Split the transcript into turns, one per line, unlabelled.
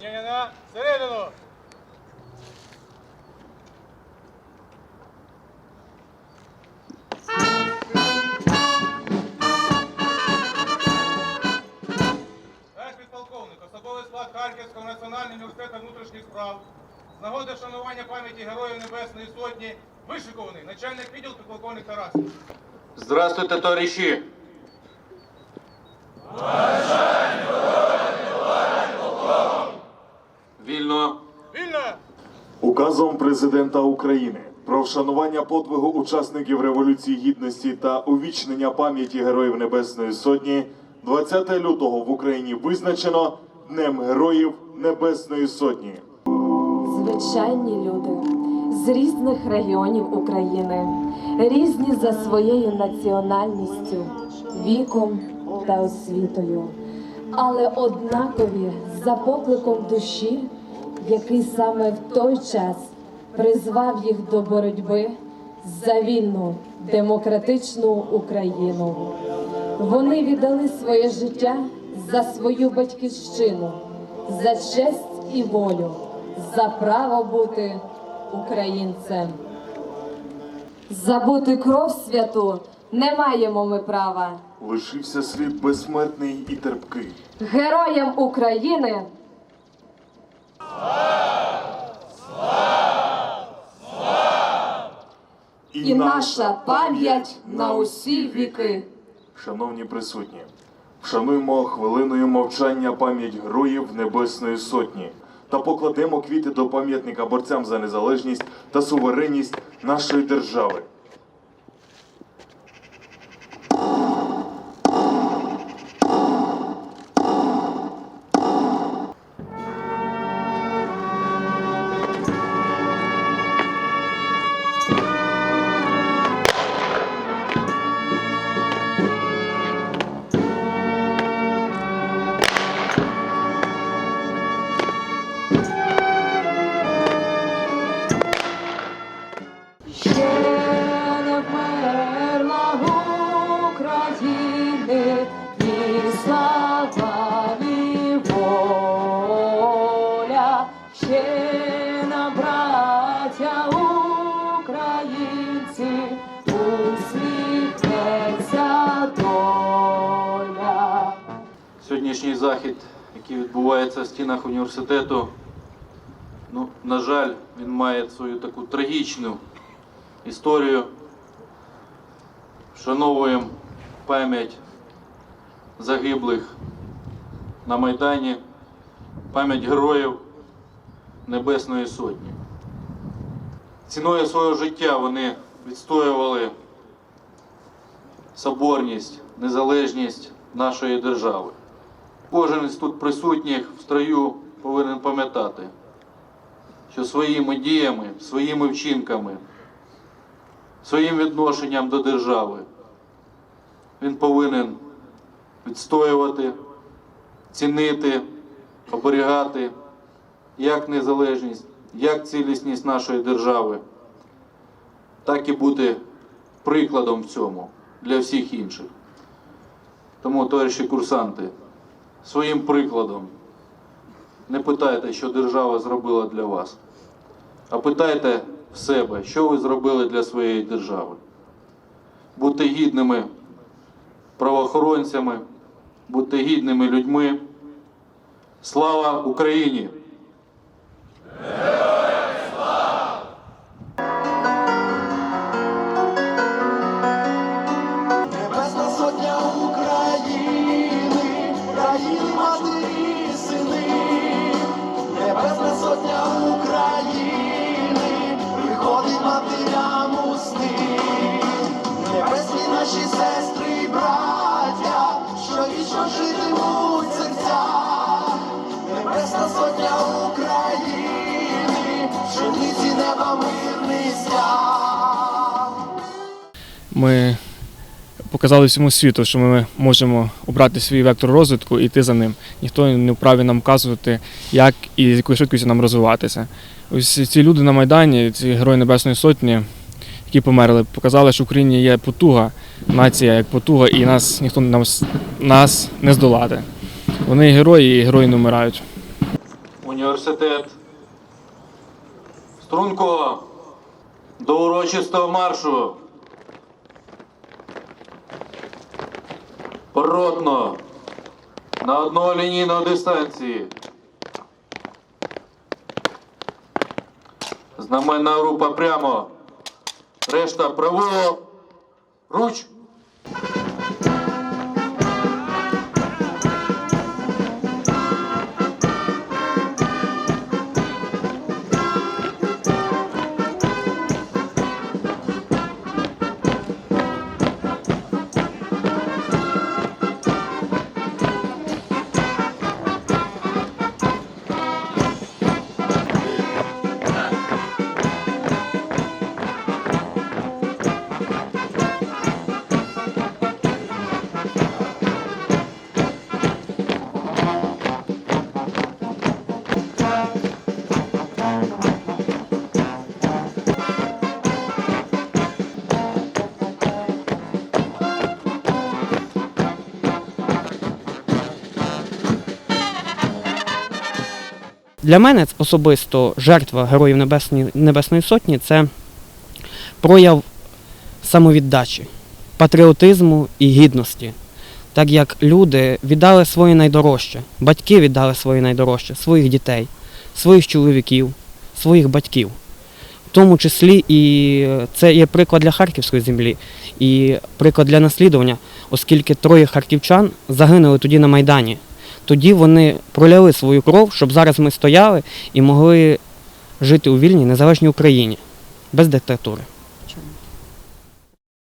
Рівняна всередину. Наш підполковник, особовий склад Харківського національного університету внутрішніх справ. З нагоди вшанування пам'яті Героїв Небесної Сотні вишикований начальник відділу підполковник Тарасов.
Здравствуйте, товариші!
Указом президента України про вшанування подвигу учасників Революції Гідності та увічнення пам'яті Героїв Небесної Сотні 20 лютого в Україні визначено Днем Героїв Небесної Сотні.
Звичайні люди з різних регіонів України, різні за своєю національністю, віком та освітою, але однакові за покликом душі, який саме в той час призвав їх до боротьби за вільну демократичну Україну. Вони віддали своє життя за свою батьківщину, за честь і волю, за право бути українцем. Забути кров святу не маємо ми права.
Лишився слід безсмертний і терпкий.
Героям України і наша пам'ять на усі віки.
Шановні присутні, вшануємо хвилиною мовчання пам'ять героїв Небесної Сотні та покладемо квіти до пам'ятника борцям за незалежність та суверенність нашої держави.
Сьогоднішній захід, який відбувається в стінах університету, ну, на жаль, він має свою таку трагічну історію. Вшановуємо пам'ять загиблих на Майдані, пам'ять героїв Небесної Сотні. Ціною свого життя вони відстоювали соборність, незалежність нашої держави. Кожен із тут присутніх в строю повинен пам'ятати, що своїми діями, своїми вчинками, своїм відношенням до держави він повинен відстоювати, цінити, оберігати як незалежність, як цілісність нашої держави, так і бути прикладом в цьому для всіх інших. Тому, товариші курсанти, своїм прикладом не питайте, що держава зробила для вас, а питайте в себе, що ви зробили для своєї держави. Будьте гідними правоохоронцями, будьте гідними людьми. Слава Україні!
Країни матері сини, Небесна сотня України, приходить матерям у сни, небесні наші сестри і браття, що вічно житимуть в серцях, Небесна сотня України, пшениці неба мирний стяг.
Ми показали всьому світу, що ми можемо обрати свій вектор розвитку і йти за ним. Ніхто не вправі нам вказувати, як і з якою швидкістю нам розвиватися. Ось ці люди на Майдані, ці герої Небесної Сотні, які померли, показали, що в Україні є потуга, нація як потуга, і нас ніхто нас, нас не здолати. Вони герої і герої не вмирають.
Університет. Струнко до урочистого маршу. Поротно. На одну лінійну дистанції. Знаменна група прямо. Решта право. Руч.
Для мене особисто жертва Героїв Небесні, Небесної Сотні це прояв самовіддачі, патріотизму і гідності. Так як люди віддали своє найдорожче, батьки віддали своє найдорожче, своїх дітей, своїх чоловіків, своїх батьків. В тому числі і це є приклад для харківської землі і приклад для наслідування, оскільки троє харківчан загинули тоді на Майдані. Тоді вони проляли свою кров, щоб зараз ми стояли і могли жити у вільній незалежній Україні без диктатури.